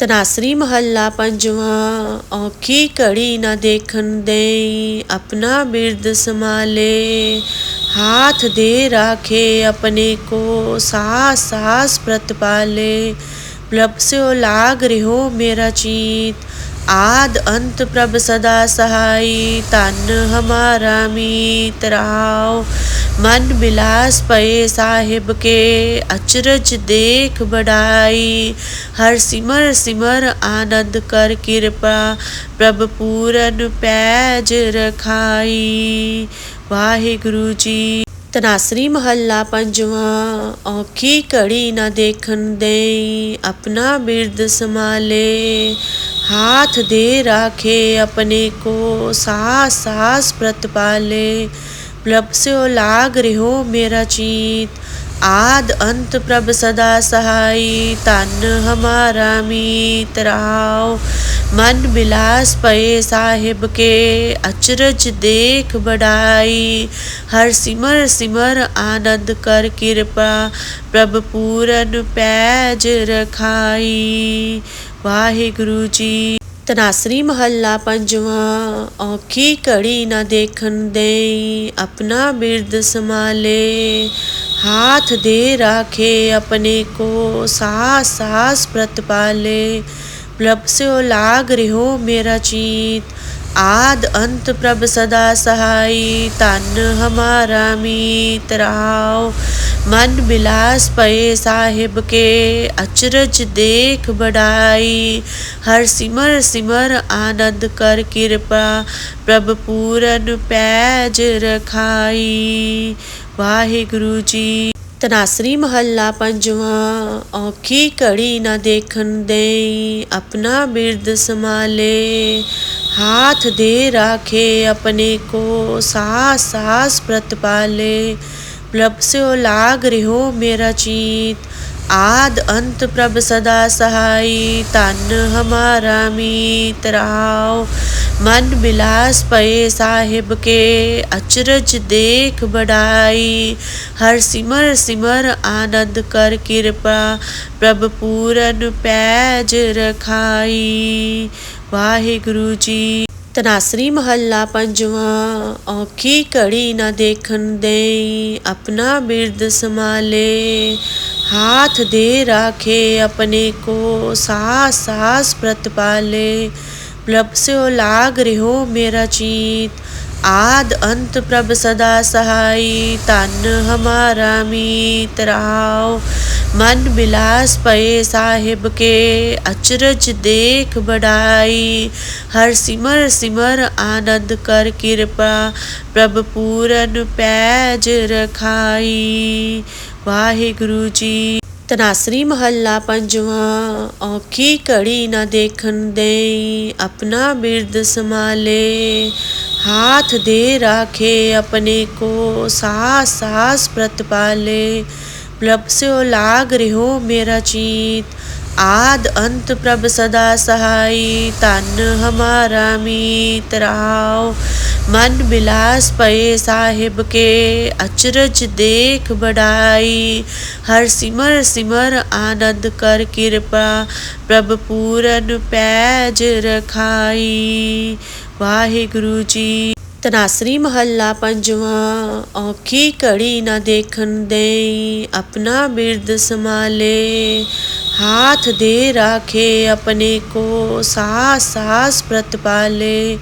ਤਨਾਸਰੀ ਮਹੱਲਾ ਪੰਜਵਾਂ ਔਖੀ ਘੜੀ ਨਾ ਦੇਖਣ ਦੇਈ ਆਪਣਾ ਬਿਰਦ ਸੰਭਾਲੇ हाथ दे राखे अपने को सास सास प्रतिपाले प्रभ से लाग रहो मेरा चीत आद अंत प्रभ सदा सहाई तन हमारा मीत रहाओ मन बिलास पए साहिब के अचरज देख बढ़ाई हर सिमर सिमर आनंद कर कृपा प्रभ पूरन पैज रखाई ਵਾਹਿਗੁਰੂ ਜੀ ਤਨਾਸਰੀ ਮਹੱਲਾ ਪੰਜਵਾਂ ਔਖੀ ਘੜੀ ਨਾ ਦੇਖਣ ਦੇਈ ਆਪਣਾ ਬਿਰਦ ਸੰਭਾਲੇ हाथ दे राखे अपने को, सास सास प्रतिपाले प्रभ से लाग रहो मेरा चीत, आद अंत प्रभ सदा सहाय तन हमारा मीत राव मन बिलास पए साहिब के। अचरज देख बढ़ाई, हर सिमर सिमर आनंद कर कृपा। प्रभ पूरन पैज रखाई। ਵਾਹਿਗੁਰੂ ਜੀ ਤਨਾਸਰੀ ਮਹੱਲਾ ਪੰਜਵਾਂ ਔਖੀ ਘੜੀ ਨਾ ਦੇਖਣ ਦੇਈ ਆਪਣਾ ਬਿਰਦ ਸੰਭਾਲੇ हाथ दे राखे अपने को सास सास प्रतिपाले प्रभ से लाग रहो मेरा चीत आद अंत प्रभ सदा सहाई तन हमारा मीत रहाओ मन बिलास पए साहिब के अचरज देख बढ़ाई हर सिमर सिमर आनंद कर कृपा प्रभ पूरन पैज रखाई ਵਾਹਿਗੁਰੂ ਜੀ ਤਨਾਸਰੀ ਮਹੱਲਾ ਪੰਜਵਾਂ ਔਖੀ ਘੜੀ ਨਾ ਦੇਖਣ ਦੇਈ ਆਪਣਾ ਬਿਰਦ ਸੰਭਾਲੇ हाथ दे राखे अपने को सास सास प्रतिपाले प्रभ से लाग रहो मेरा चीत आद अंत प्रभ सदा सहाई तन हमारा मीत रहाओ मन बिलास पए साहिब के अचरज देख बढ़ाई हर सिमर सिमर आनंद कर कृपा प्रभ पूरन पैज रखाई ਵਾਹਿਗੁਰੂ ਜੀ ਤਨਾਸਰੀ ਮਹੱਲਾ ਪੰਜਵਾਂ ਔਖੀ ਘੜੀ ਨਾ ਦੇਖਣ ਦੇਈ ਆਪਣਾ ਬਿਰਦ ਸੰਭਾਲੇ हाथ दे राखे अपने को सास सास प्रतिपाले प्रभ से लाग रहो मेरा चीत, आद अंत प्रभ सदा सहाय तन हमारा मीत राव मन बिलास पए साहिब के। अचरज देख बढ़ाई, हर सिमर सिमर आनंद कर कृपा। प्रभ पूरन पैज रखाई। ਵਾਹਿਗੁਰੂ ਜੀ ਤਨਾਸਰੀ ਮਹੱਲਾ ਪੰਜਵਾਂ ਔਖੀ ਘੜੀ ਨਾ ਦੇਖਣ ਦੇਈ ਆਪਣਾ ਬਿਰਦ ਸੰਭਾਲੇ हाथ दे राखे अपने को सास सास प्रतिपाले प्रभ से लाग रहो मेरा चीत आद अंत प्रभ सदा सहाई तन हमारा मीत रहाओ मन बिलास पए साहिब के अचरज देख बढ़ाई हर सिमर सिमर आनंद कर कृपा प्रभ पूरन पैज रखाई ਵਾਹਿਗੁਰੂ ਜੀ ਤਨਾਸਰੀ ਮਹੱਲਾ ਪੰਜਵਾਂ ਔਖੀ ਘੜੀ ਨਾ ਦੇਖਣ ਦੇਈ ਆਪਣਾ ਬਿਰਦ ਸੰਭਾਲੇ हाथ दे राखे अपने को, सास सास प्रतिपाले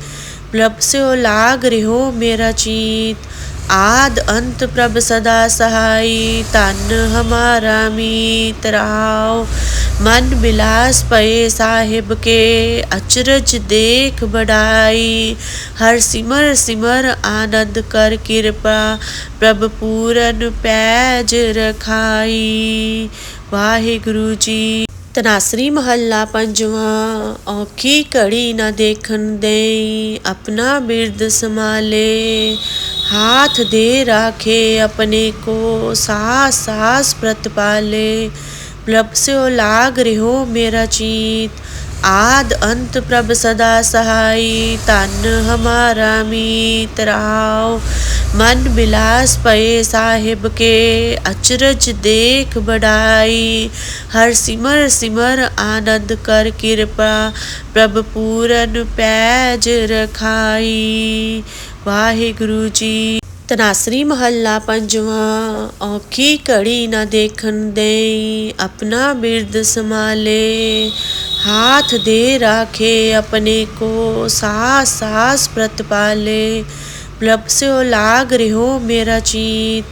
प्रभ से ओ लाग रहो मेरा चीत, आद अंत प्रभ सदा सहाय तन हमारा मीत राव मन बिलास पए साहिब के। अचरज देख बढ़ाई, हर सिमर सिमर आनंद कर कृपा। प्रभ पूरन पैज रखाई। ਵਾਹਿਗੁਰੂ ਜੀ ਤਨਾਸਰੀ ਮਹੱਲਾ ਪੰਜਵਾਂ ਔਖੀ ਘੜੀ ਨਾ ਦੇਖਣ ਦੇਈ ਆਪਣਾ ਬਿਰਦ ਸੰਭਾਲੇ हाथ दे राखे अपने को सास सास प्रतिपाले प्रभ से लाग रहो मेरा चीत ਆਦ ਅੰਤ ਪ੍ਰਭ ਸਦਾ ਸਹਾਈ ਤਨ ਹਮਾਰਾ ਮੀਤ ਰਾਉ ਮਨ ਬਿਲਾਸ ਪਏ ਸਾਹਿਬ ਕੇ ਅਚਰਜ ਦੇਖ ਬੜਾਈ ਹਰ ਸਿਮਰ ਸਿਮਰ ਆਨੰਦ ਕਰ ਕਿਰਪਾ ਪ੍ਰਭ ਪੂਰਨ ਪੈਜ ਰਖਾਈ ਵਾਹਿਗੁਰੂ ਜੀ ਤਨਾਸਰੀ ਮਹੱਲਾ ਪੰਜਵਾਂ ਔਖੀ ਘੜੀ ਨਾ ਦੇਖਣ ਦੇਈ ਆਪਣਾ ਬਿਰਦ ਸਮਾਲੇ हाथ दे राखे अपने को सास सास प्रतपाले प्रभ से लाग रहो मेरा चीत,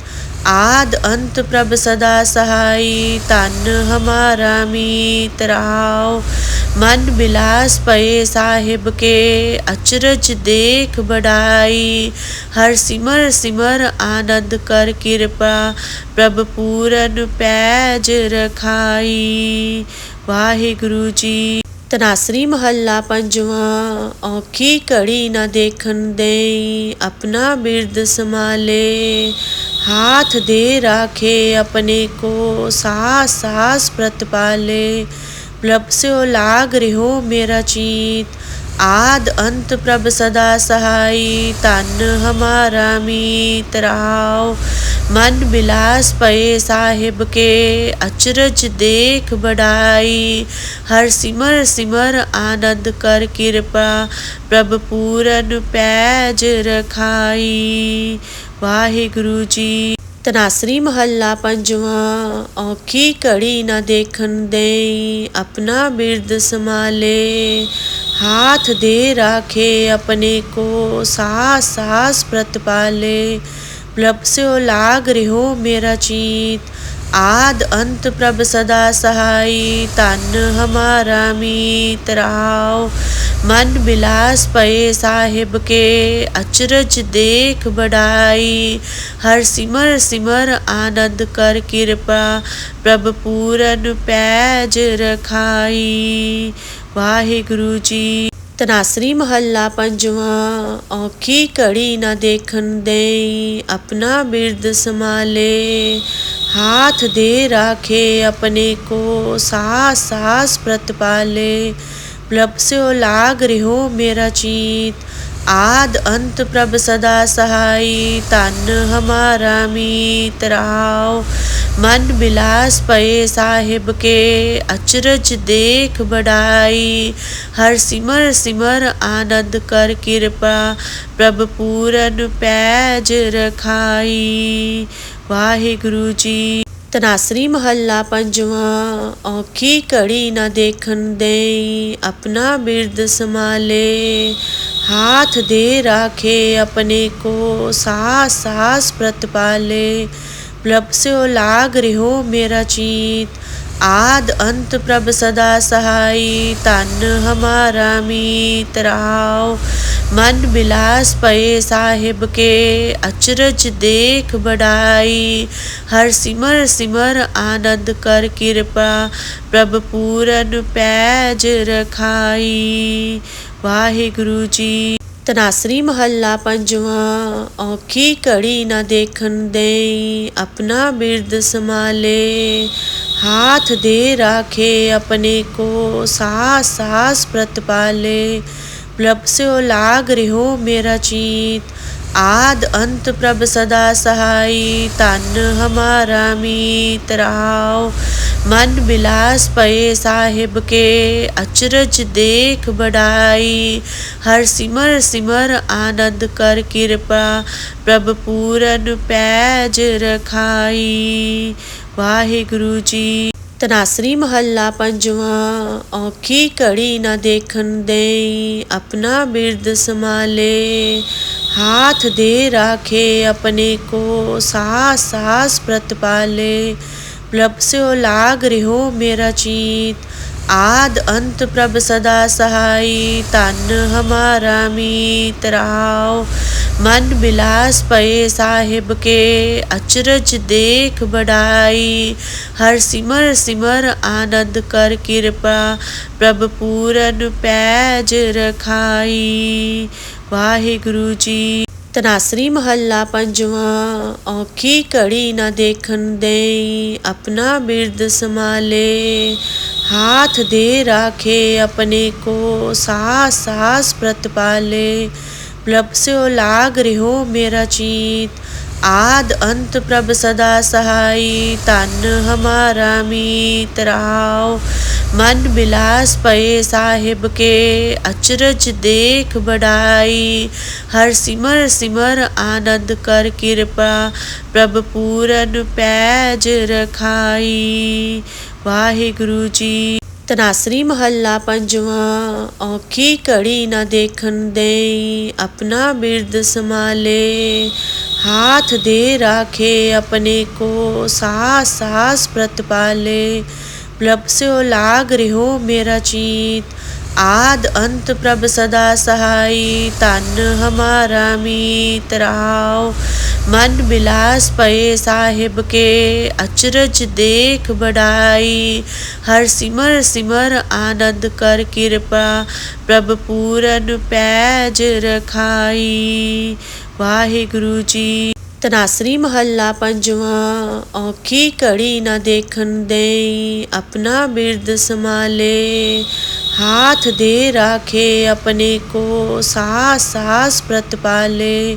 आद अंत प्रभ सदा सहाई। तन हमारा मीत राव, मन बिलास पए साहिब के। अचरज देख बढ़ाई, हर सिमर सिमर आनंद कर कृपा। प्रभ पूरन पैज रखाई। ਵਾਹਿਗੁਰੂ ਜੀ ਤਨਾਸਰੀ ਮਹੱਲਾ ਪੰਜਵਾਂ ਔਖੀ ਘੜੀ ਨਾ ਦੇਖਣ ਦੇਈ ਆਪਣਾ ਬਿਰਦ ਸਮਾਲੇ हाथ दे राखे अपने को सास सास प्रतपाले प्रभ से लाग रहो मेरा चीत आद अंत प्रभ सदा सहाई तन हमारा मीत राव मन बिलास पए साहिब के अचरज देख बढ़ाई हर सिमर सिमर आनंद कर कृपा प्रभ पूरन पैज रखाई ਵਾਹਿਗੁਰੂ ਜੀ ਤਨਾਸਰੀ ਮਹੱਲਾ ਪੰਜਵਾਂ ਔਖੀ ਘੜੀ ਨਾ ਦੇਖਣ ਦੇਈ ਆਪਣਾ ਬਿਰਦ ਸਮਾਲੇ हाथ दे राखे अपने को, सास सास प्रतपाले प्रभ से लाग रहो मेरा चीत, आद अंत प्रभ सदा सहाई। तन हमारा मीत राव, मन बिलास पए साहिब के। अचरज देख बढ़ाई, हर सिमर सिमर आनंद कर कृपा। प्रभ पूरन पैज रखाई। ਵਾਹਿਗੁਰੂ ਜੀ ਤਨਾਸਰੀ ਮਹੱਲਾ ਪੰਜਵਾਂ ਔਖੀ ਘੜੀ ਨਾ ਦੇਖਣ ਦੇਈ ਆਪਣਾ ਬਿਰਦ ਸਮਾਲੇ हाथ दे राखे अपने को सास सास प्रतपाले प्रभ से लाग रहो मेरा चीत आद अंत प्रभ सदा सहाई तन हमारा मीत राव मन बिलास पए साहिब के अचरज देख बढ़ाई हर सिमर सिमर आनंद कर कृपा प्रभ पूरन पैज रखाई ਵਾਹਿਗੁਰੂ ਜੀ ਤਨਾਸਰੀ ਮਹੱਲਾ ਪੰਜਵਾਂ ਔਖੀ ਘੜੀ ਨਾ ਦੇਖਣ ਦੇਈ ਆਪਣਾ ਬਿਰਦ ਸਮਾਲੇ हाथ दे राखे अपने को सास सास प्रतपाले प्रभ से लाग रहो मेरा चीत, आद अंत प्रभ सदा सहाय तन हमारा मीत राव, मन बिलास पए साहिब के। अचरज देख बढ़ाई, हर सिमर सिमर आनंद कर कृपा। प्रभ पूरन पैज रखाई। ਵਾਹਿਗੁਰੂ ਜੀ ਤਨਾਸਰੀ ਮਹੱਲਾ ਪੰਜਵਾਂ ਔਖੀ ਘੜੀ ਨਾ ਦੇਖਣ ਦੇਈ ਆਪਣਾ ਬਿਰਦ ਸਮਾਲੇ हाथ दे राखे अपने को सास सास प्रतपाले प्रभ से लाग रहो मेरा चीत आद अंत प्रभ सदा सहाई तन हमारा मीत राव मन बिलास पए साहिब के अचरज देख बढ़ाई हर सिमर सिमर आनंद कर कृपा प्रभ पूरन पैज रखाई ਵਾਹਿਗੁਰੂ ਜੀ ਤਨਾਸਰੀ ਮਹੱਲਾ ਪੰਜਵਾਂ ਔਖੀ ਘੜੀ ਨਾ ਦੇਖਣ ਦੇਈ ਆਪਣਾ ਬਿਰਦ ਸਮਾਲੇ हाथ दे राखे अपने को, सास सास प्रतपाले प्रभ से लाग रहो मेरा चीत, आद अंत प्रभ सदा सहाई। तन हमारा मीत राव मन बिलास पए साहिब के। अचरज देख बढ़ाई, हर सिमर सिमर आनंद कर कृपा। प्रभ पूरन पैज रखाई। ਵਾਹਿਗੁਰੂ ਜੀ ਤਨਾਸਰੀ ਮਹੱਲਾ ਪੰਜਵਾਂ ਔਖੀ ਘੜੀ ਨਾ ਦੇਖਣ ਦੇਈ ਆਪਣਾ ਬਿਰਦ ਸਮਾਲੇ हाथ दे राखे अपने को सास सास प्रतपाले प्रभ से ओ लाग रहो मेरा चीत आद अंत प्रभ सदा सहाई तन हमारा मीत राव मन बिलास पए साहिब के अचरज देख बढ़ाई हर सिमर सिमर आनंद कर कृपा प्रभ पूरन पैज रखाई वाहे गुरु जी ਤਨਾਸਰੀ ਮਹੱਲਾ ਪੰਜਵਾਂ ਔਖੀ ਘੜੀ ਨਾ ਦੇਖਣ ਦੇ ਆਪਣਾ ਬਿਰਦ हाथ दे राखे अपने को सास सास प्रतपाले प्रभ से ओ लाग रिहो मेरा चीत, आद अंत प्रभ सदा सहाय तन हमारा मीत राव मन बिलास पये साहिब के। अचरज देख बढ़ाई, हर सिमर सिमर आनंद कर कृपा। प्रभ पूरन पैज रखाई। वाहे गुरु जी ਤਨਾਸਰੀ ਮਹੱਲਾ ਪੰਜਵਾਂ ਔਖੀ ਘੜੀ ਨਾ ਦੇਖਣ ਦੇ ਆਪਣਾ ਬਿਰਦ ਸਮਾਲੇ ਹਾਥ ਦੇ ਰਾਖੇ ਆਪਣੇ ਕੋ ਸਾਸ ਸਾਸ ਪ੍ਰਤਪਾਲੇ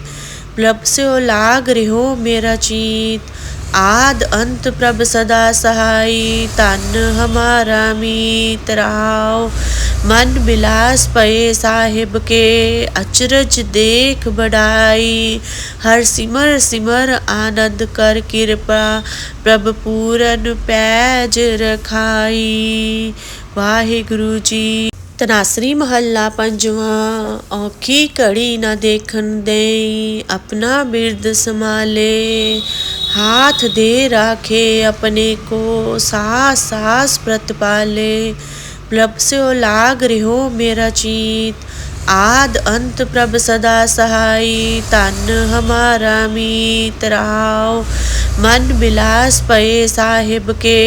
प्रभ से ओ लाग रहो मेरा चीत आद अंत प्रभ सदा सहाई तन हमारा मीत राव मन बिलास पए साहिब के अचरज देख बढ़ाई हर सिमर सिमर आनंद कर कृपा प्रभ पूरन पैज रखाई वाहे गुरु जी ਤਨਾਸਰੀ ਮਹੱਲਾ ਪੰਜਵਾਂ ਔਖੀ ਘੜੀ ਨਾ ਦੇਖਣ ਦੇ ਆਪਣਾ ਬਿਰਦ हाथ दे राखे अपने को सास सास प्रतिपाले प्रभ से ओ लाग रहो मेरा चीत, आद अंत प्रभ सदा सहाय तन हमारा मीत राव, मन बिलास पये साहिब के।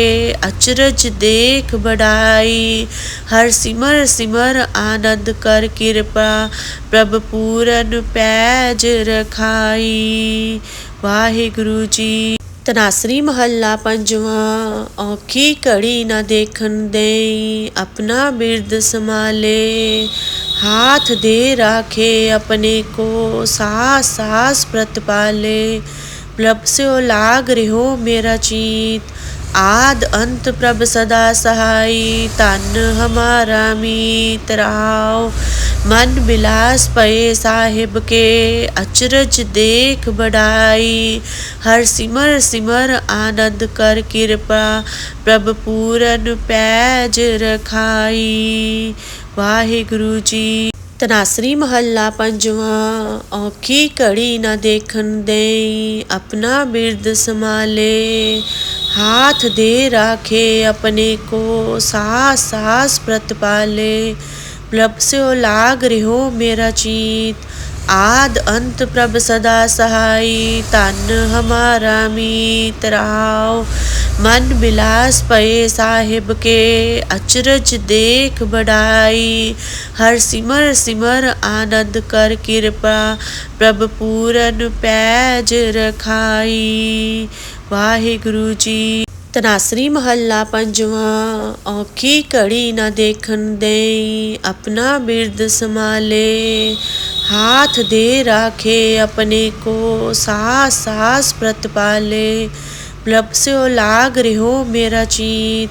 अचरज देख बढ़ाई, हर सिमर सिमर आनंद कर कृपा। प्रभ पूरन पैज रखाई। वाहे गुरु जी ਤਨਾਸਰੀ ਮਹੱਲਾ ਪੰਜਵਾਂ ਔਖੀ ਘੜੀ ਨਾ ਦੇਖਣ ਦੇ ਆਪਣਾ ਬਿਰਦ ਸਮਾਲੇ हाथ दे राखे अपने को सास सास प्रतपाले प्रभ से ओ लाग रहो मेरा चीत आद अंत प्रभ सदा सहाई तन हमारा मीत राव मन बिलास पए साहिब के अचरज देख बढ़ाई हर सिमर सिमर आनंद कर कृपा प्रभ पूरन पैज रखाई वाहे गुरु जी ਤਨਾਸਰੀ ਮਹੱਲਾ ਪੰਜਵਾਂ ਔਖੀ ਘੜੀ ਨਾ ਦੇਖਣ ਦੇ ਆਪਣਾ ਬਿਰਦ हाथ दे राखे अपने को सास सास प्रतपाले प्लब से लाग रहो मेरा चीत। आद अंत प्रभ सदा सहाई तन हमारा मीत राव मन बिलास पए साहिब के अचरज देख बढ़ाई हर सिमर सिमर आनंद कर कृपा प्रभ पूरन पैज रखाई वाहे गुरु जी ਤਨਾਸਰੀ ਮਹੱਲਾ ਪੰਜਵਾਂ ਔਖੀ ਘੜੀ ਨਾ ਦੇਖਣ ਦੇ ਆਪਣਾ ਬਿਰਦ ਸਮਾਲੇ हाथ दे राखे अपने को सास सास प्रतपाले प्रभ से लाग रहो मेरा चीत,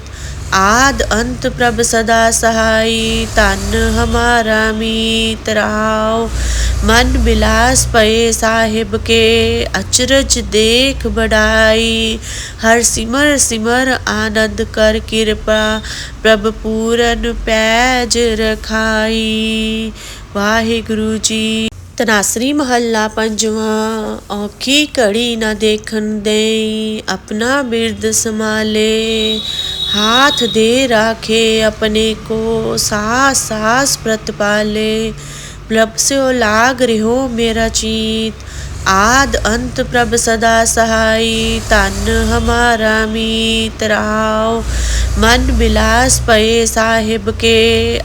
आद अंत प्रभ सदा सहाई। तन हमारा मीत राव, मन बिलास पए साहिब के। अचरज देख बढ़ाई, हर सिमर सिमर आनंद कर कृपा। प्रभ पूरन पैज रखाई। वाहे गुरु जी ਤਨਾਸਰੀ ਮਹੱਲਾ ਪੰਜਵਾਂ ਔਖੀ ਘੜੀ ਨਾ ਦੇਖਣ ਦੇ ਆਪਣਾ ਬਿਰਦ ਸਮਾਲੇ ਹਾਥ ਦੇ ਰਾਖੇ ਆਪਣੇ ਕੋ ਸਾਸ ਸਾਸ ਪ੍ਰਤਪਾਲੇ ਪ੍ਰਭ ਸਿਓ ਲਾਗ ਰਿਓ ਮੇਰਾ ਚੀਤ आद अंत प्रभ सदा सहाई तन हमारा मीत राव मन बिलास पए साहिब के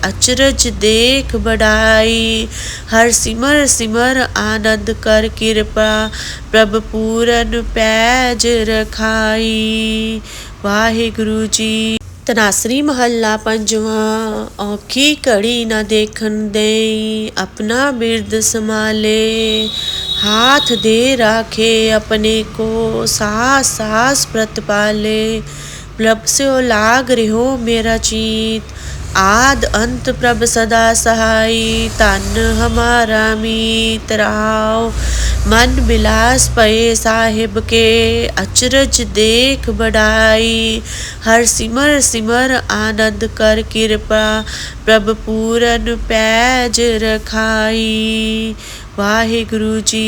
अचरज देख बढ़ाई हर सिमर सिमर आनंद कर कृपा प्रभ पूरन पैज रखाई वाहे गुरु जी ਤਨਾਸਰੀ ਮਹੱਲਾ ਪੰਜਵਾਂ ਔਖੀ ਘੜੀ ਨਾ ਦੇਖਣ ਦੇਈ ਆਪਣਾ ਬਿਰਦ ਸੰਭਾਲੇ हाथ दे राखे अपने को सास सास प्रतिपाले प्लब से लाग रहो मेरा चीत, आद अंत प्रभ सदा सहाय तन हमारा मीत राव, मन बिलास पए साहिब के। अचरज देख बढ़ाई, हर सिमर सिमर आनंद कर कृपा। प्रभ पूरन पैज रखाई। वाहे गुरु जी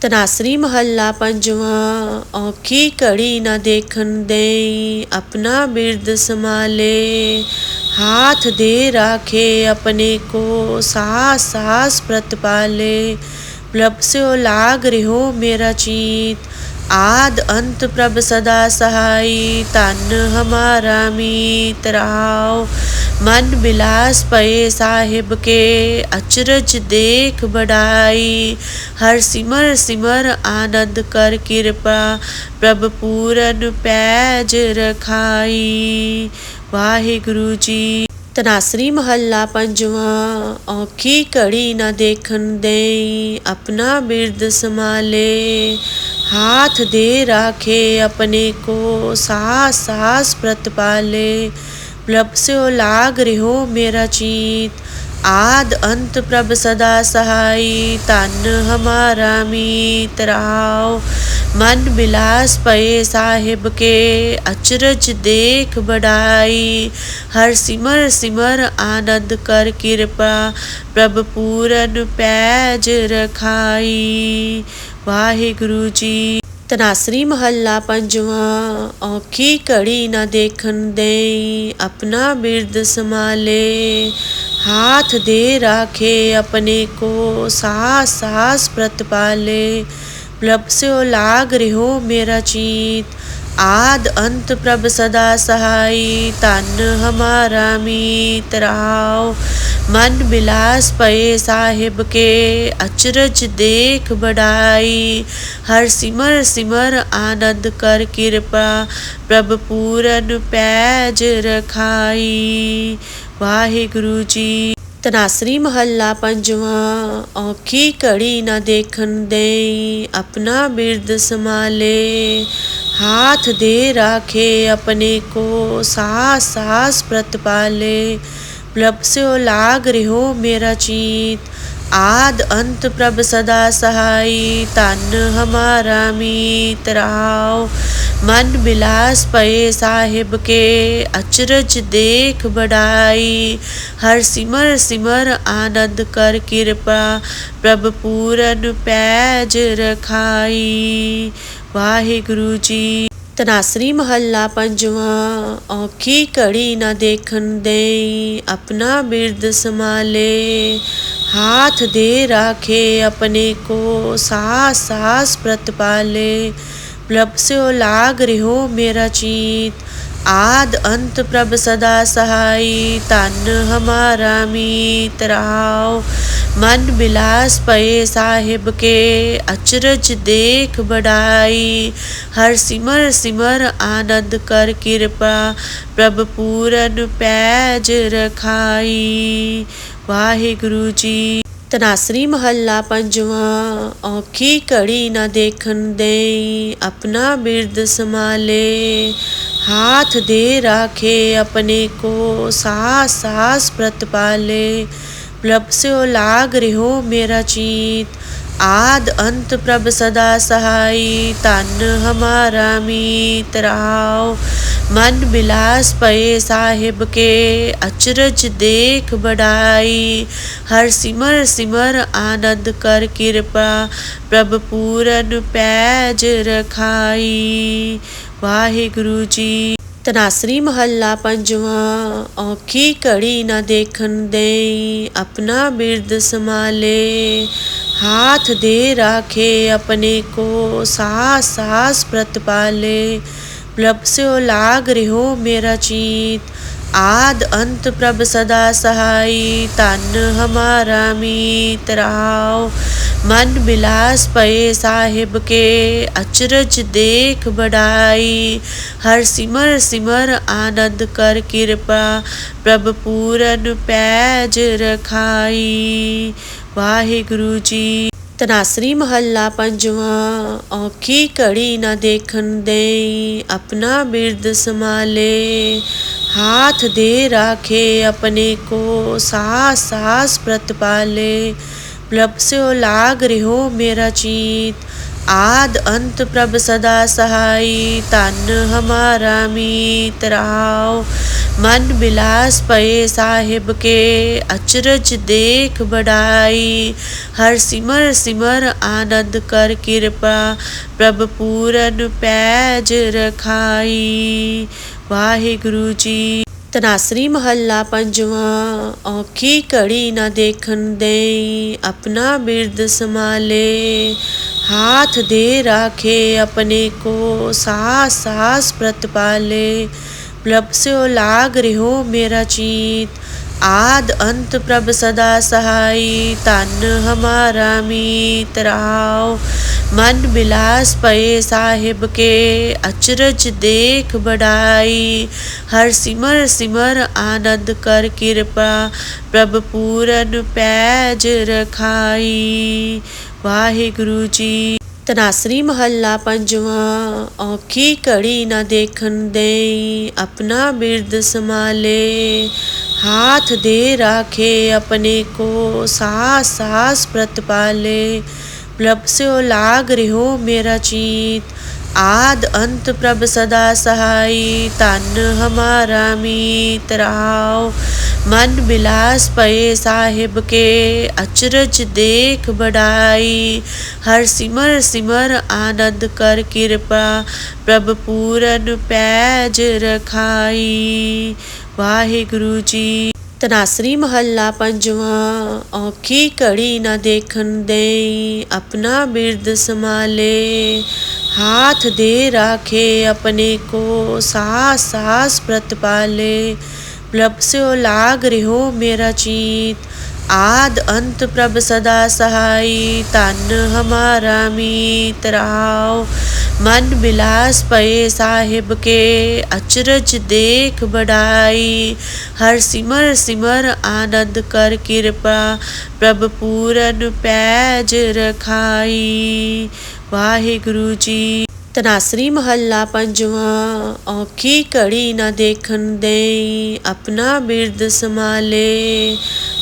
ਤਨਾਸਰੀ ਮਹੱਲਾ ਪੰਜਵਾਂ ਔਖੀ ਘੜੀ ਨਾ ਦੇਖਣ ਦੇਈ ਆਪਣਾ ਬਿਰਦ ਸੰਭਾਲੇ हाथ दे राखे अपने को सास सास प्रतिपाले प्लब से लाग रहो मेरा चीत आद अंत प्रभ सदा सहाई तन हमारा मीत राव मन बिलास पए साहिब के अचरज देख बढ़ाई हर सिमर सिमर आनंद कर कृपा प्रभ पूरन पैज रखाई वाहे गुरु जी ਤਨਾਸਰੀ ਮਹੱਲਾ ਪੰਜਵਾਂ ਔਖੀ ਘੜੀ ਨਾ ਦੇਖਣ ਦੇਈ ਆਪਣਾ ਬਿਰਦ ਸੰਭਾਲੇ हाथ दे राखे अपने को सास सास प्रतिपाले प्लब से लाग रहो मेरा चीत, आद अंत प्रभ सदा सहाय तन हमारा मीत राव, मन बिलास पए साहिब के। अचरज देख बढ़ाई, हर सिमर सिमर आनंद कर कृपा। प्रभ पूरन पैज रखाई। वाहे गुरु जी ਤਨਾਸਰੀ ਮਹੱਲਾ ਪੰਜਵਾਂ ਔਖੀ ਘੜੀ ਨਾ ਦੇਖਣ ਦੇਈ ਆਪਣਾ ਬਿਰਦ ਸੰਭਾਲੇ हाथ दे राखे अपने को सास सास प्रतिपाले प्लब से लाग रहो मेरा चीत आद अंत प्रभ सदा सहाई तन हमारा मीत राव मन बिलास पए साहिब के अचरज देख बढ़ाई हर सिमर सिमर आनंद कर कृपा प्रभ पूरन पैज रखाई वाहे गुरु जी ਤਨਾਸਰੀ ਮਹੱਲਾ ਪੰਜਵਾਂ ਔਖੀ ਘੜੀ ਨਾ ਦੇਖਣ ਦੇਈ ਆਪਣਾ ਬਿਰਦ ਸੰਭਾਲੇ हाथ दे राखे अपने को सास सास प्रतिपाले प्रभ से लाग रहो मेरा चीत, आद अंत प्रभ सदा सहाई। तन हमारा मीत राव मन बिलास पए साहिब के। अचरज देख बढ़ाई, हर सिमर सिमर आनंद कर कृपा। प्रभ पूरन पैज रखाई। वाहे गुरु जी ਤਨਾਸਰੀ ਮਹੱਲਾ ਪੰਜਵਾਂ ਔਖੀ ਘੜੀ ਨਾ ਦੇਖਣ ਦੇਈ ਆਪਣਾ ਬਿਰਦ ਸੰਭਾਲੇ हाथ दे राखे अपने को सास सास प्रतिपाले प्लब से लाग रहो मेरा चीत आद अंत प्रभ सदा सहाई तन हमारा मीत राव मन बिलास पए साहिब के अचरज देख बढ़ाई हर सिमर सिमर आनंद कर कृपा प्रभ पूरन पैज रखाई वाहे गुरु जी ਤਨਾਸਰੀ ਮਹੱਲਾ ਪੰਜਵਾਂ ਔਖੀ ਘੜੀ ਨਾ ਦੇਖਣ ਦੇਈ ਆਪਣਾ ਬਿਰਦ ਸੰਭਾਲੇ हाथ दे राखे अपने को, सास सास प्रतिपाले प्लब से लाग रहो मेरा चीत, आद अंत प्रभ सदा सहाय तन हमारा मीत राव मन बिलास पए साहिब के। अचरज देख बढ़ाई, हर सिमर सिमर आनंद कर कृपा। प्रभ पूरन पैज रखाई। वाहे गुरु जी ਤਨਾਸਰੀ ਮਹੱਲਾ ਪੰਜਵਾਂ ਔਖੀ ਘੜੀ ਨਾ ਦੇਖਣ ਦੇਈ ਆਪਣਾ ਬਿਰਦ ਸੰਭਾਲੇ हाथ दे राखे अपने को सास सास प्रतिपाले प्लब से लाग रहो मेरा चीत ਆਦ ਅੰਤ ਪ੍ਰਭ ਸਦਾ ਸਹਾਈ ਤਨ ਹਮਾਰਾ ਮੀਤ ਰਹਾਉ ਮਨ ਬਿਲਾਸ ਪਏ ਸਾਹਿਬ ਕੇ ਅਚਰਜ ਦੇਖ ਬੜਾਈ ਹਰ ਸਿਮਰ ਸਿਮਰ ਆਨੰਦ ਕਰ ਕਿਰਪਾ ਪ੍ਰਭ ਪੂਰਨ ਪੈਜ ਰਖਾਈ ਵਾਹਿਗੁਰੂ ਜੀ ਤਨਾਸਰੀ ਮਹੱਲਾ ਪੰਜਵਾਂ ਔਖੀ ਘੜੀ ਨਾ ਦੇਖਣ ਦੇਈ ਆਪਣਾ ਬਿਰਦ ਸਮਾਲੇ हाथ दे राखे अपने को सास सास प्रतपाले प्रभ से लाग रहो मेरा चीत, आद अंत प्रभ सदा सहाय तन हमारा मीत राव मन बिलास पए साहिब के। अचरज देख बढ़ाई, हर सिमर सिमर आनंद कर कृपा। प्रभ पूरन पैज रखाई। ਵਾਹਿਗੁਰੂ ਜੀ ਤਨਾਸਰੀ ਮਹੱਲਾ ਪੰਜਵਾਂ ਔਖੀ ਘੜੀ ਨਾ ਦੇਖਣ ਦੇਈ ਆਪਣਾ ਬਿਰਦ ਸਮਾਲੇ हाथ दे राखे अपने को सास सास प्रतपाले प्रभ से लाग रहो मेरा चीत आद अंत प्रभ सदा सहाई तन हमारा मीत रहाओ मन बिलास पए साहिब के अचरज देख बढ़ाई हर सिमर सिमर आनंद कर कृपा प्रभ पूरन पैज रखाई ਵਾਹਿਗੁਰੂ ਜੀ ਤਨਾਸਰੀ ਮਹੱਲਾ ਪੰਜਵਾਂ ਔਖੀ ਘੜੀ ਨਾ ਦੇਖਣ ਦੇਈ ਆਪਣਾ ਬਿਰਦ ਸਮਾਲੇ हाथ दे राखे अपने को सास सास प्रतपाले प्रभ से लाग रहो मेरा चीत, आद अंत प्रभ सदा सहाई। तन हमारा मीत राव, मन बिलास पए साहिब के। अचरज देख बढ़ाई, हर सिमर सिमर आनंद कर कृपा। प्रभ पूरन पैज रखाई। ਵਾਹਿਗੁਰੂ ਜੀ ਤਨਾਸਰੀ ਮਹੱਲਾ ਪੰਜਵਾਂ ਔਖੀ ਘੜੀ ਨਾ ਦੇਖਣ ਦੇਈ ਆਪਣਾ ਬਿਰਦ ਸਮਾਲੇ हाथ दे राखे अपने को सास सास प्रतपाले प्रभ से लाग रहो मेरा चीत आद अंत प्रभ सदा सहाई तन हमारा मीत रहाओ मन बिलास पए साहिब के अचरज देख बढ़ाई हर सिमर सिमर आनंद कर कृपा प्रभ पूरन पैज रखाई ਵਾਹਿਗੁਰੂ ਜੀ ਤਨਾਸਰੀ ਮਹੱਲਾ ਪੰਜਵਾਂ ਔਖੀ ਘੜੀ ਨਾ ਦੇਖਣ ਦੇਈ ਆਪਣਾ ਬਿਰਦ ਸਮਾਲੇ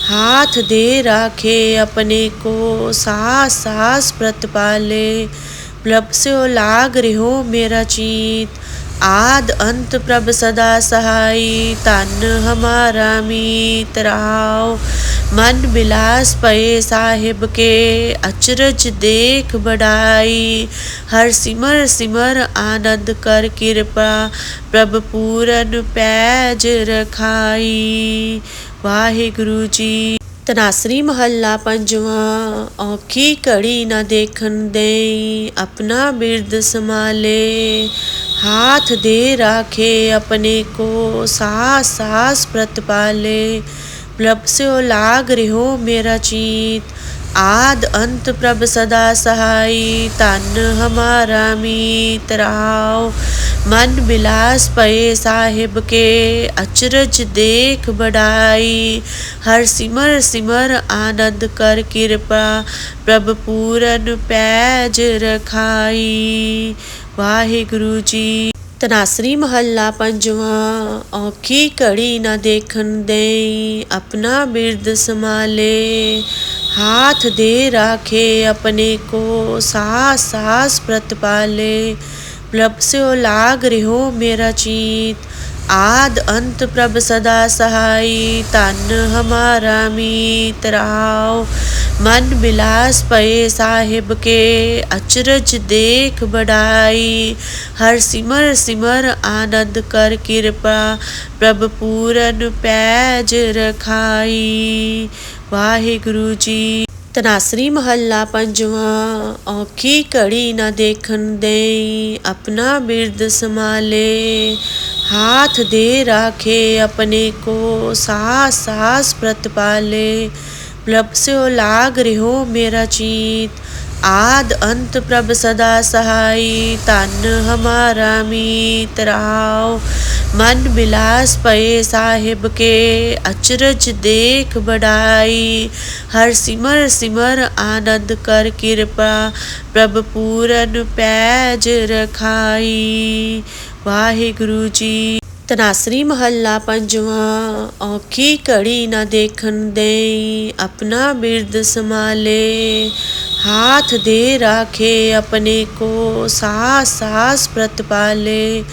हाथ दे राखे अपने को सास सास प्रतपाले प्रभ से लाग रहो मेरा चीत, आद अंत प्रभ सदा सहाय तन हमारा मीत रहाओ मन बिलास पए साहिब के, अचरज देख बढ़ाई। हर सिमर सिमर आनंद कर कृपा, प्रभ पूरन पैज रखाई। ਵਾਹਿਗੁਰੂ ਜੀ ਤਨਾਸਰੀ ਮਹੱਲਾ ਪੰਜਵਾਂ ਔਖੀ ਘੜੀ ਨਾ ਦੇਖਣ ਦੇਈ ਆਪਣਾ ਬਿਰਦ ਸਮਾਲੇ हाथ दे राखे अपने को सास सास प्रतपाले प्रभ से लाग रहो मेरा चीत आद अंत प्रभ सदा सहाई तन हमारा मीत रहाओ मन बिलास पए साहिब के अचरज देख बढ़ाई हर सिमर सिमर आनंद कर कृपा प्रभ पूरन पैज रखाई ਵਾਹਿਗੁਰੂ ਜੀ ਤਨਾਸਰੀ ਮਹੱਲਾ ਪੰਜਵਾਂ ਔਖੀ ਘੜੀ ਨਾ ਦੇਖਣ ਦੇਈ ਆਪਣਾ ਬਿਰਦ ਸਮਾਲੇ हाथ दे राखे अपने को, सास सास प्रतपाले प्रभ से लाग रहो मेरा चीत, आद अंत प्रभ सदा सहाई। तन हमारा मीत राव मन बिलास पए साहिब के। अचरज देख बढ़ाई, हर सिमर सिमर आनंद कर कृपा। प्रभ पूरन पैज रखाई। ਵਾਹਿਗੁਰੂ ਜੀ ਤਨਾਸਰੀ ਮਹੱਲਾ ਪੰਜਵਾਂ ਔਖੀ ਘੜੀ ਨਾ ਦੇਖਣ ਦੇਈ ਆਪਣਾ ਬਿਰਦ ਸਮਾਲੇ हाथ दे राखे अपने को सास सास प्रतिपाले प्रभ से ओ लाग रहो मेरा चीत आद अंत प्रभ सदा सहाई तन हमारा मीत राव मन बिलास पए साहिब के अचरज देख बढ़ाई हर सिमर सिमर आनंद कर कृपा प्रभ पूरन पैज रखाई वाहे गुरु जी ਤਨਾਸਰੀ ਮਹੱਲਾ ਪੰਜਵਾਂ ਔਖੀ ਘੜੀ ਨਾ ਦੇਖਣ ਦੇ ਆਪਣਾ ਬਿਰਦ ਸੰਭਾਲੇ हाथ दे राखे अपने को सास सास प्रत पाले।